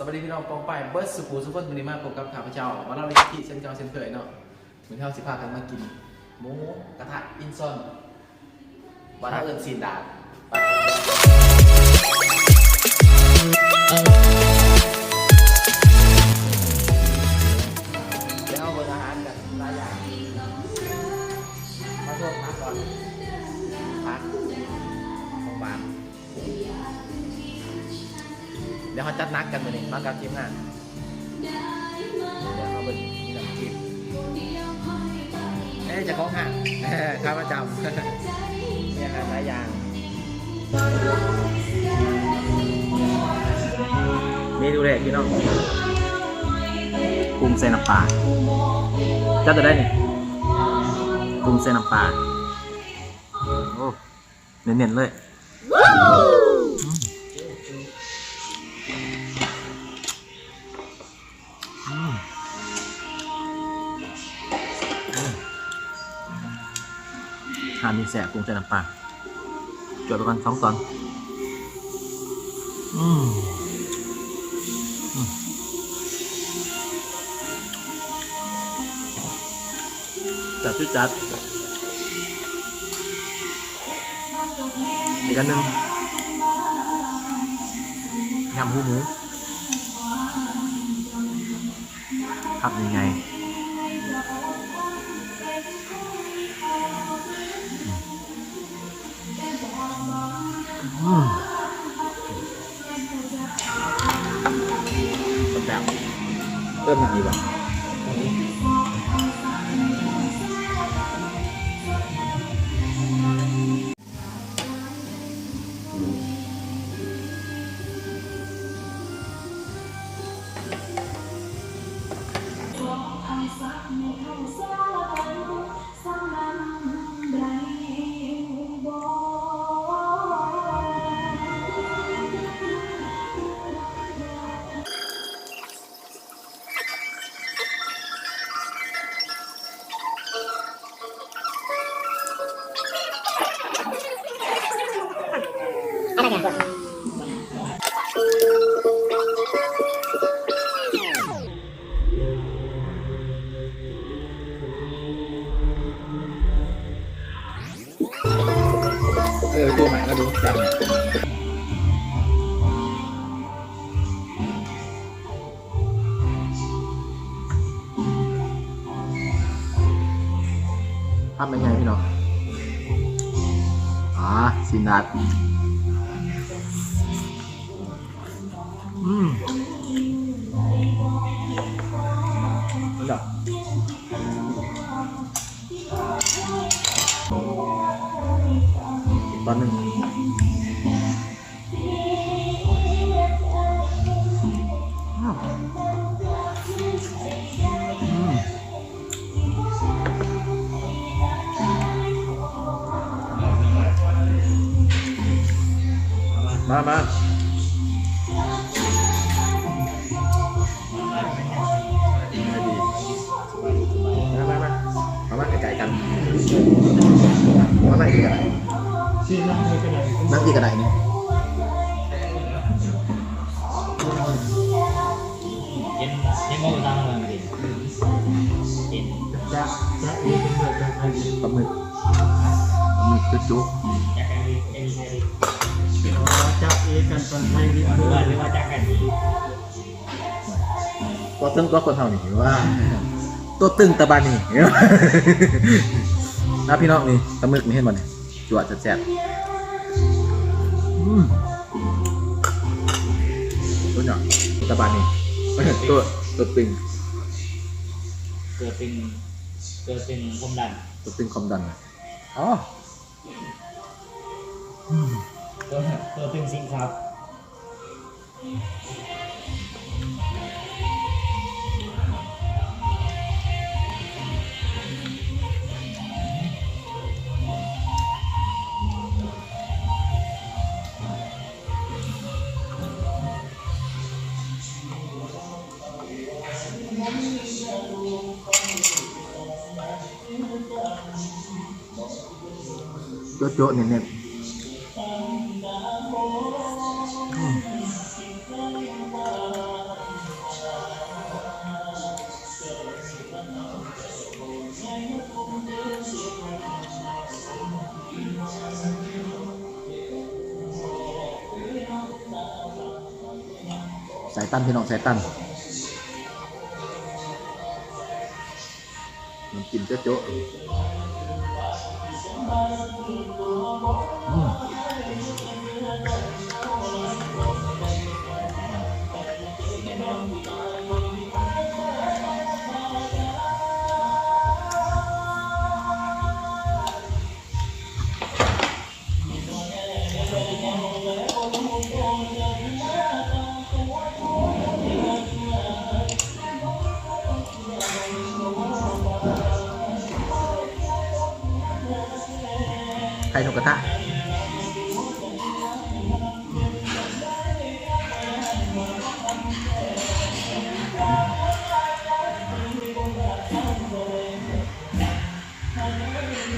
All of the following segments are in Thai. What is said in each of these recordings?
สวัสดีพี่น้องปองไปเบิร์ดสุขุสุขคนวันนี้มาพบกับข้าพเจ้า มาเล่าเรื่องที่เช่นเก่าเช่นเคยเนาะเหมือนเท่าสิพากันมากินหมูกระทะอินซอนบ้านเราเอิญซีนดาดเดี๋ยวเอาบร์อาหารกันหลายอย่างมาทษพักก่อน ดี๋ยวเขาจัดนักกันมาเลยมากับทีมงานเดี๋ยวเขาเป็นมีน้ำจิ้มเอ๊ะจะของห่างข้าประจำมีอาหารหลายอย่างเมนูแรกพี่น้องกุ้งเส้นน้ำปลาจัดจะได้นี่กุ้งเส้นน้ำปลาโอ้เน้นๆเลยานมีแสบปรุงใส่น้ำปลาจดไปก่อนสองตอน อืมจัดชุดจัดอีกอันหนึ่งยำหูหมูครับยังไง แบบเริ่มอย่างนี้ป่ะ ทำยังไงพี่น้องอ่าสินัดอืมนี่ดอกอีกตอนหนึ่ง มามามามามามามาไก่กั นมามาอีกกระไดชื่อนั่งไม่เป็นไรนั่งอีกกระไดนี่เย็นเย็นโมงตั้งเลยดิเย็นจะจะเอเป็นแบบแบบไหนปลาหมึกปลาหมึกจุ๊จุ๊จะกันดีเอ็นเซรีจะเอกันปันไทยหรือว่าหรือว่าจะกันดีตัวตึงตัวคนเท่านี้ว่า ตัวตึงตะบานี่นะพี่น้องนี่ปลาหมึกนี่เห็นบ่เนี่ยจวดจะแซ่บอืมตัวหน่อยตะบานี่ตัวตัวตึงเกิดเป็นเกิดเป็นความดันตัวตึงความดันอ๋อ ตัวตัวตึงสิงครับโจ๊ะโจ๊ะเน็ต Sải tăn thì nó sẽ tăn Mình chìm cho. ไข่นกกระทะ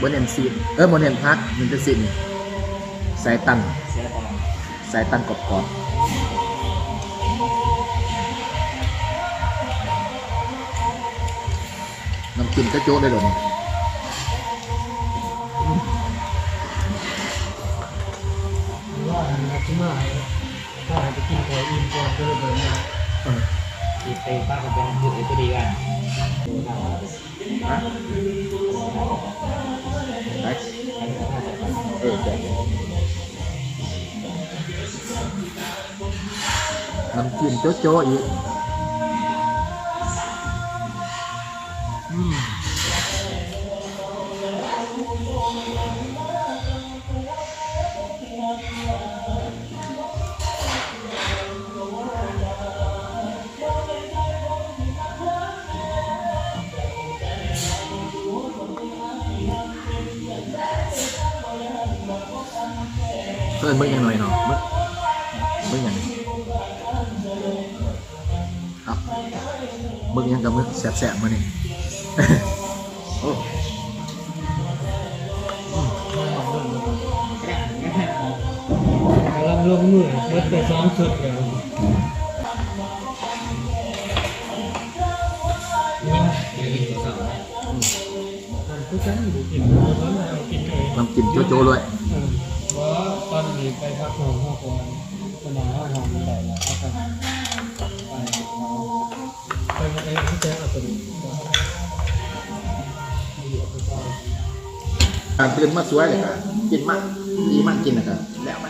บนเห็นซีนเออบนเห็นพักมันจะสินสายตันเสียตอนสายตันกรอบๆ น้ำจิ้มกระโจ๊กได้เลยว่านักมาถ้าไปกินของอิ่มก่อนก็เลยเดินมาที่ไปป้ากับเป็นคือไอ้ตัวดีกันฮะไหนเออเจ๋งน้ำจิ้มโจ๊ะโจ๊ะอีก เพิ่นเบิ่งยังหน่อยเนาะเบิ่งเบิ่งยังเอาเบิ่งยังกับมึกแสบๆมานี่โอ้กำลังลงมือเมื่อแต่สองสุดแล้วนี่มันก็ฉันอยู่กินแล้วเรากินเองน้ำจิ้มโจ๊ะโจ๊ะด้วยว่า มีไปพักผ่อนห้องคนสนามห้องนอนมันได้แล้วก็ไปไปมาเองที่แจ้งอัตโนมัติการตื่นมาสวยเลยค่ะกินมากดีมากกินนะครับแล้วไหม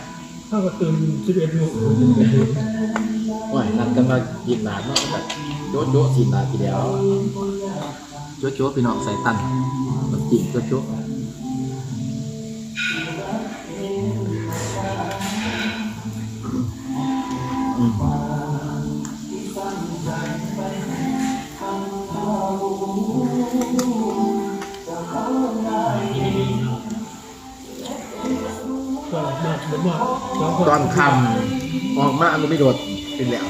ถ้าก็ตื่นสิบเอ็ดโมงว่านัดกันมากินหนาเนาะแบบโจ๊ะโจ๊ะกินหนาทีเดียวโจ๊ะโจ๊ะพี่น้องใส่ตันน้ำจิ้มโจ๊ะโจ๊ะ ตอนคำออกมามันไม่โดดเป็นแล้ว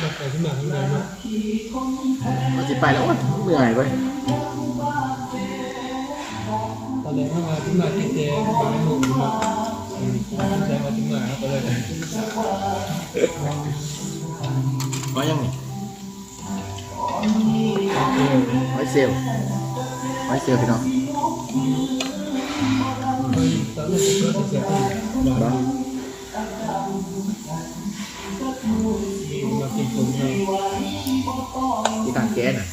มาไปที่มาข้างในเนาะมันจะไปแล้วโอ๊ยเหนื่อยเว้ยตอนแรกเข้ามาที่มาที่เจบางหนุ่มเนาะแจ้งมาที่มาก็เลยก็ยังนี่ไว้เซลลไว้เซลลพี่น้อง บ้านมากินผมเนาะที่ทางแก๊สน่ะ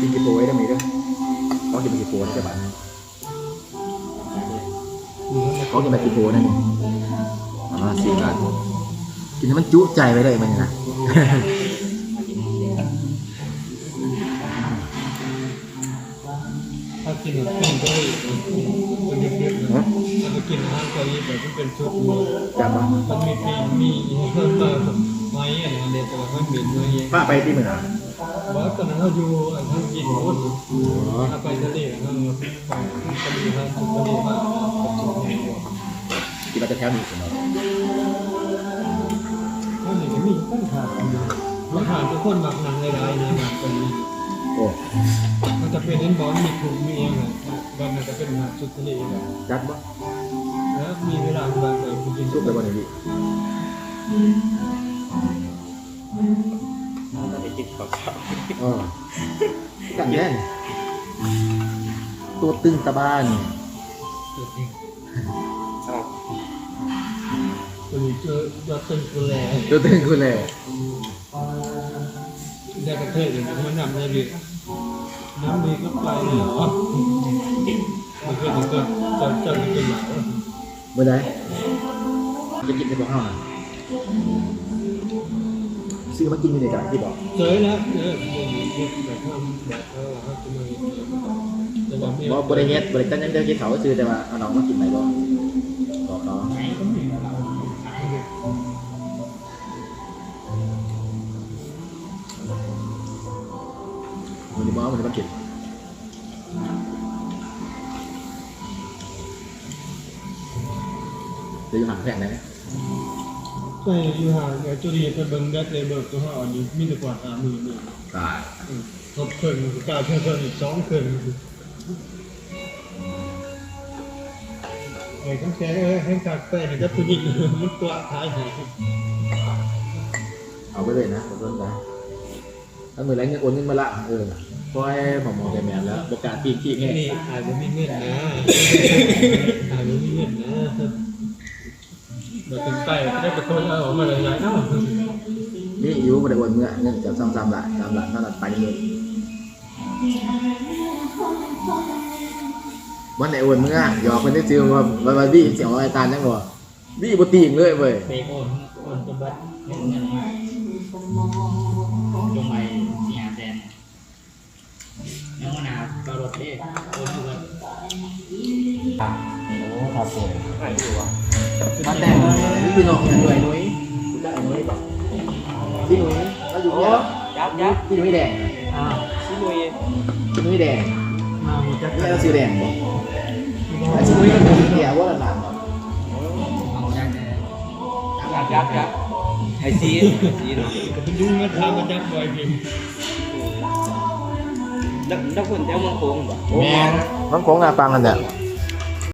กินกี่ปรไว้ได้ไหมเด้อเขากินไปกี่ปรนะจ๊ะบัตรหรือว่าเขากินไปกี่ปรนั่นเองอ๋อสี่บาทกินให้มันจุใจไปเลยมันนี่นะ ถ้ากินแบบกินก็ได้คนเด็กๆนะถ้าไปกินอาหารเกาหลีแบบที่เป็นชุดจำปะมันมีปีมีเพิ่มมาไม้อะไรเด็ดแต่ว่าไม่เหม็นเลยป้าไปที่มือนะว่าตอนนั้นเราอยู่อันทั้งกินหมดถ้าไปทะเลเราไปทะเลทางทะเลมากินมาจะแถวนี้สิเนาะถ้าหนึ่งมีปัญหาปัญหาทุกคนมักหนังหลายๆนะแบบนี้ โอ้มันจะเป็นเล่นบอลมีกลุ่มมีเองเลยบอลมันจะเป็นหาจุดทะเลแบบจัดบ่แล้วมีเวลาแบบไปกินซุปไปบ่เนี่ยพี่เราไปกินข้าวเช้าเออกันแน่นตัวตึงตะบ้านตัวนี้เจอจะตึงกูแลตัวตึงคุณเลย ได้กระเทยอย่างมันนำได้ดีน้ำดีก็ไปเหรอมันก็จะจะจะจะเป็นหนาวเมื่อใดจะกินในบ่อห้าซื้อมากินอยู่ในกันที่บอกเจอแล้วเออแบบทำแบบเออเขาจะมาแต่ว่าไม่ว่าบริเฮ็ดบริการยังเดียวกินเขาซื้อแต่ว่าเอาน้องมากินไหนบ่บอ มันจะบอกว่ามันจะมากินเดี๋ยวอยู่ห่างแพงไหนไปอยู่ห่างจุดีไปเบิ่งดัดเลยเบิกตัวห่อนี้มีแต่กว่าหามือนี่ตายครบเคินกล้าเพิ่มอีกสองเคินไอ้ทั้งแกเอ้ยให้กักไปให้กับผู้หญิงมันตัวท้ายหายเอาไปเลยนะขอโทษนะถ้ามือไรเงินโอนเงินมาละเออเพราะให้ผมมองแต่แมนแล้วประกาศปีกปีกไงนี่อาจจะไม่เงินนะอาจจะไม่เงินนะมาถึงไปก็ได้ไปคนเอาออกมาเลยไงเอ้านี่อยู่บริโภคเมื่อเงินกับซ้ำซ้ำละซ้ำละเท่านั้นไปเงินวันไหนโอนเมื่อหยอกคนที่ซื้อว่าวันวันบี้เสียงว่าไอ้ตาลนั่งบ่บี้บ่ตีงเลยเว้ยเฟกโอนโอนจะบัดเงินเงินมาจงไปสี่ห้าแสนน้องมะนาว กระโดดเด้โอนทุกวันโอ้ครับผมมาแต่งนี่คือน้องหน่วยหน่วยรู้จักหน่วยปะพี่หน่วยแล้วอยู่เนี่ยยับยับพี่หน่วยแดงอ้าวชิลุยพี่หน่วยแดงมาหมดจักนี่เราซื้อแดงบ่ไอ้ชิ้นนี้มันเป็นเกียว่าหลานบ่เอาได้แต่ยับยับยับไอซีซีเนาะดูเงินทามันจักบ่อยจริง นักนักคนแถวเมืองโค้งบ่แม่นมันคงหน้าปังกันเนี่ยเ